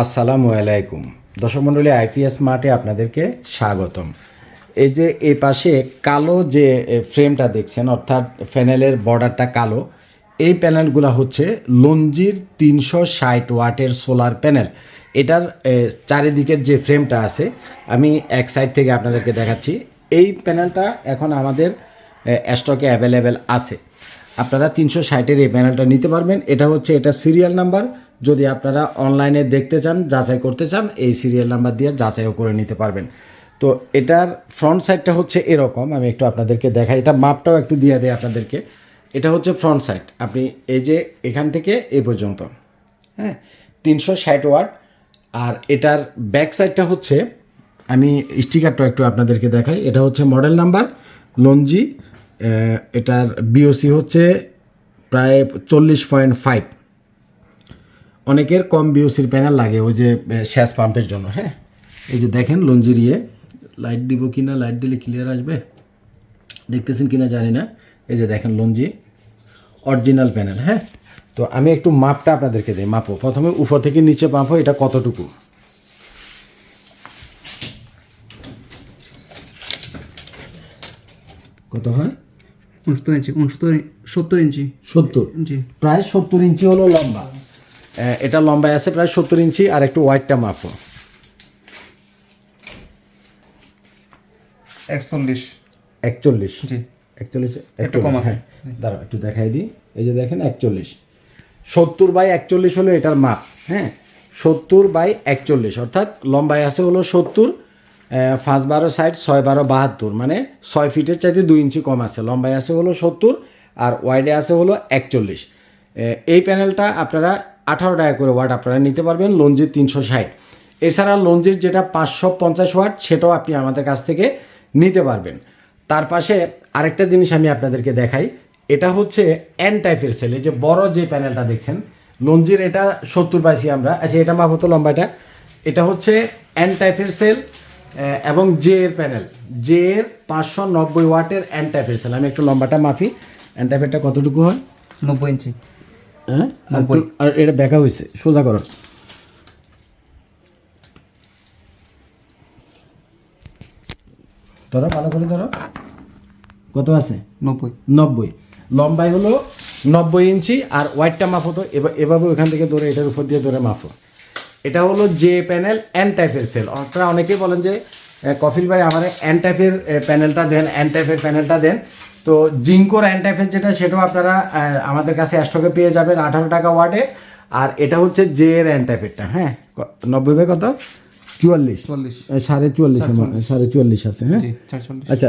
আসসালামু আলাইকুম। দর্শক মণ্ডলী আইপিএস মার্টে আপনাদেরকে স্বাগতম। এই যে এই পাশে কালো যে ফ্রেমটা দেখছেন, অর্থাৎ প্যানেলের বর্ডারটা কালো, এই প্যানেলগুলো হচ্ছে লঞ্জির তিনশো ষাট ওয়াটের সোলার প্যানেল এটার চারিদিকের যে ফ্রেমটা আছে, আমি এক সাইড থেকে আপনাদেরকে দেখাচ্ছি। এই প্যানেলটা এখন আমাদের স্টকে অ্যাভেলেবেল আছে। আপনারা তিনশো ষাটের এই প্যানেলটা নিতে পারবেন। এটা হচ্ছে, এটা সিরিয়াল নাম্বার যদি আপনারা অনলাইনে দেখতে চান, যাচাই করতে চান, এই সিরিয়াল নাম্বার দিয়ে যাচাইও করে নিতে পারবেন। তো এটার ফ্রন্ট সাইডটা হচ্ছে এরকম, আমি একটু আপনাদেরকে দেখাই। এটা মাপটাও একটু দিয়ে দেয় আপনাদেরকে। এটা হচ্ছে ফ্রন্ট সাইড আপনি এই যে এখান থেকে এই পর্যন্ত হ্যাঁ তিনশো ষাট ওয়াট আর এটার ব্যাক সাইডটা হচ্ছে, আমি স্টিকারটা একটু আপনাদেরকে দেখাই। এটা হচ্ছে মডেল নাম্বার লঞ্জি এটার বিওসি হচ্ছে প্রায় চল্লিশ পয়েন্ট ফাইভ অনেকের কম বিওসির প্যানেল লাগে ওই যে শ্যাস পাম্পের জন্য হ্যাঁ? এই যে দেখেন লঞ্জির ইয়ে লাইট দিব কি না লাইট দিলে ক্লিয়ার আসবে? দেখতেছেন কি না জানি না। এই যে দেখেন লঞ্জি অরিজিনাল প্যানেল হ্যাঁ? তো আমি একটু মাপটা আপনাদেরকে দিই মাপো। প্রথমে উপর থেকে নিচে মাপো এটা কতটুকু? কত হয়? উনসত্তর ইঞ্চি উনসত্তর সত্তর ইঞ্চি। সত্তর। প্রায় সত্তর ইঞ্চি হলো লম্বা। এটা লম্বায় আছে প্রায় সত্তর ইঞ্চি আর একটু ওয়াইটটা মাপো। একচল্লিশ। একচল্লিশ। জি। একচল্লিশ একটু কম আছে। হ্যাঁ। দাঁড়াও একটু দেখাই দিই। এই যে দেখেন একচল্লিশ। সত্তর বাই একচল্লিশ হলো এটার মাপ হ্যাঁ? সত্তর বাই একচল্লিশ অর্থাৎ লম্বায় আছে হলো সত্তর পাঁচ বারো সাইড ছয় বারো বাহাত্তর মানে ছয় ফিটের চাইতে দুই ইঞ্চি কম আছে। লম্বায় আছে হলো সত্তর আর ওয়াইডে আছে হলো একচল্লিশ। এই প্যানেলটা আপনারা আঠারো টাকা করে ওয়াট আপনারা নিতে পারবেন লঞ্জির তিনশো ষাট। এছাড়া লঞ্জির যেটা পাঁচশো পঞ্চাশ ওয়াট সেটাও আপনি আমাদের কাছ থেকে নিতে পারবেন। তার পাশে আরেকটা জিনিস আমি আপনাদেরকে দেখাই, এটা হচ্ছে এন টাইপের সেল এই যে বড় যে প্যানেলটা দেখছেন লঞ্জির এটা সত্তর পাইছি আমরা আচ্ছা এটা মাপ হতো লম্বাটা। এটা হচ্ছে এন টাইপের সেল এবং জে এর প্যানেল জে এর পাঁচশো নব্বই ওয়াটের এন টাইপের সেল আমি একটু লম্বাটা মাফি এন টাইপেরটা কতটুকু হয়? নব্বই ইঞ্চি। হ্যাঁ? আর এটা ব্যাকা হয়েছে সোজা করো। ধরো ভালো করে ধরো। কত আছে? নব্বই। নব্বই। লম্বাই হলো নব্বই ইঞ্চি আর ওয়াইটটা মাপো তো। এবা- এভাবে ওখান থেকে ধরে এটার উপর দিয়ে ধরে মাপো। এটা হলো জে প্যানেল এন টাইপের সেল আপনারা অনেকেই বলেন যে কফিল ভাই আমার এন টাইপের প্যানেলটা দেন এন টাইপের প্যানেলটা দেন। তো জিঙ্কোর টাইপের যেটা সেটাও আপনারা আমাদের কাছে স্টকে পেয়ে যাবেন আঠারো টাকা ওয়ার্ডে আর এটা হচ্ছে জে এর এন টাইপেরটা হ্যাঁ নব্বই বাই কত? চুয়াল্লিশ। সাড়ে চুয়াল্লিশ সাড়ে চুয়াল্লিশ। আছে হ্যাঁ? আচ্ছা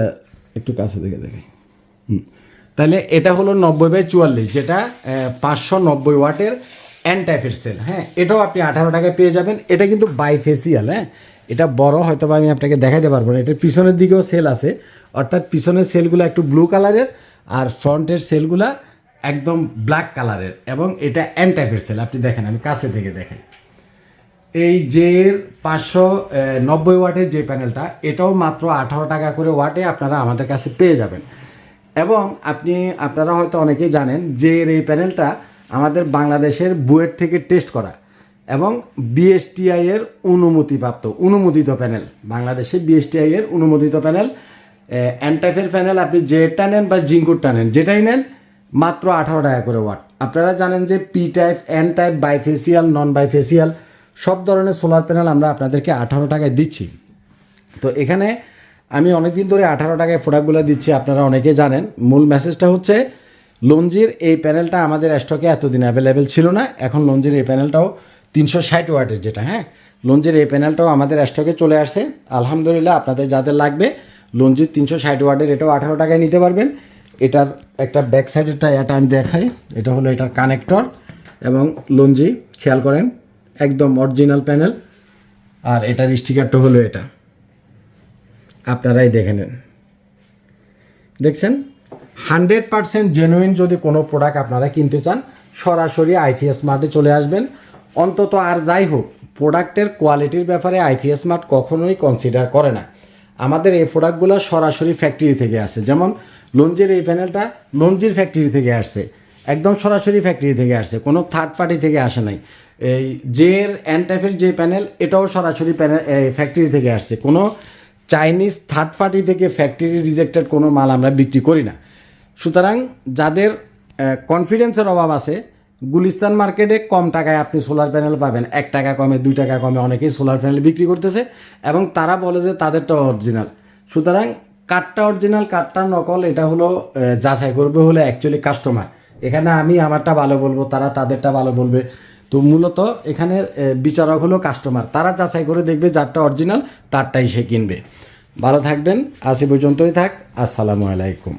একটু কাছে দেখে দেখাই হুম। তাহলে এটা হলো নব্বই বাই চুয়াল্লিশ যেটা পাঁচশো নব্বই ওয়াটের এন সেল হ্যাঁ? এটাও আপনি আঠারো টাকায় পেয়ে যাবেন। এটা কিন্তু বাইফেসিয়াল হ্যাঁ? এটা বড় হয়তো আমি আপনাকে দেখাইতে পারব না। এটার পিছনের দিকেও সেল আছে। অর্থাৎ পিছনের সেলগুলো একটু ব্লু কালারের আর ফ্রন্টের সেলগুলা একদম ব্ল্যাক কালারের এবং এটা এন টাইপের সেল আপনি দেখেন, আমি কাছে থেকে দেখেন। এই যে পাঁচশো নব্বই ওয়াটের যে প্যানেলটা এটাও মাত্র আঠারো টাকা করে ওয়াটে আপনারা আমাদের কাছে পেয়ে যাবেন। এবং আপনি, আপনারা হয়তো অনেকেই জানেন যে এই প্যানেলটা আমাদের বাংলাদেশের বুয়েট থেকে টেস্ট করা। এবং বিএসটিআই এর অনুমতিপ্রাপ্ত, অনুমোদিত প্যানেল। বাংলাদেশে বিএসটিআই এর অনুমোদিত প্যানেল। অ্যান্টাইফের প্যানেল আপনি জেডটা নেন বা জিঙ্কুরটা নেন, যেটাই নেন, মাত্র আঠারো টাকা করে ওয়াট। আপনারা জানেন যে P type N type bifacial non bifacial সব ধরনের সোলার প্যানেল আমরা আপনাদেরকে আঠারো টাকায় দিচ্ছি। তো এখানে আমি অনেক দিন ধরে আঠারো টাকায় প্রোডাক্টগুলো দিচ্ছি, আপনারা অনেকে জানেন। মূল মেসেজটা হচ্ছে লঞ্জির এই প্যানেলটা আমাদের স্টকে এতদিন অ্যাভেলেবেল ছিল না, এখন লঞ্জির এই প্যানেলটাও তিনশো ষাট ওয়াটের যেটা হ্যাঁ? লঞ্জির এই প্যানেলটাও আমাদের স্টকে চলে আসছে। আলহামদুলিল্লাহ, আপনাদের যাদের লাগবে, লঞ্জির তিনশো ষাট ওয়াটের, এটাও আঠারো টাকায় নিতে পারবেন। এটার একটা ব্যাক সাইডেরটা এটা আমি দেখাই। এটা হলো এটার কানেক্টর এবং লঞ্জি, খেয়াল করেন, একদম অরিজিনাল প্যানেল আর এটার স্টিকারটা হলো এটা। আপনারাই দেখে নেন। দেখছেন? হান্ড্রেড পারসেন্ট জেনুইন যদি কোনো প্রোডাক্ট আপনারা কিনতে চান, সরাসরি আইপিএস মার্টে চলে আসবেন। অন্তত আর যাই হোক, প্রোডাক্টের কোয়ালিটির ব্যাপারে আইপিএস মার্ট কখনোই কনসিডার করে না। আমাদের এই প্রোডাক্টগুলো সরাসরি ফ্যাক্টরি থেকে আসে। যেমন লঞ্জির এই প্যানেলটা লঞ্জির ফ্যাক্টরি থেকে আসছে। একদম সরাসরি ফ্যাক্টরি থেকে আসছে। কোনো থার্ড পার্টি থেকে আসে নাই। এই জের টাইপের যে প্যানেল এটাও সরাসরি প্যানেল ফ্যাক্টরি থেকে আসছে। কোনো চাইনিজ থার্ড পার্টি থেকে ফ্যাক্টরি রিজেক্টেড কোনো মাল আমরা বিক্রি করি না। সুতরাং যাদের কনফিডেন্সের অভাব আছে গুলিস্তান মার্কেটে কম টাকায় আপনি সোলার প্যানেল পাবেন। এক টাকা কমে, দুই টাকা কমে অনেকেই সোলার প্যানেল বিক্রি করতেছে এবং তারা বলে যে তাদেরটা অরিজিনাল সুতরাং কাঠটা অরিজিনাল কাঠটা নকল, এটা হলো যাচাই করবে হলে অ্যাকচুয়ালি কাস্টমার এখানে আমি আমারটা ভালো বলব, তারা তাদেরটা ভালো বলবে। তো মূলত এখানে বিচারক হলো কাস্টমার তারা যাচাই করে দেখবে যারটা অরিজিনাল তারটাই সে কিনবে। ভালো থাকবেন, আজ পর্যন্তই থাক। আসসালামু আলাইকুম।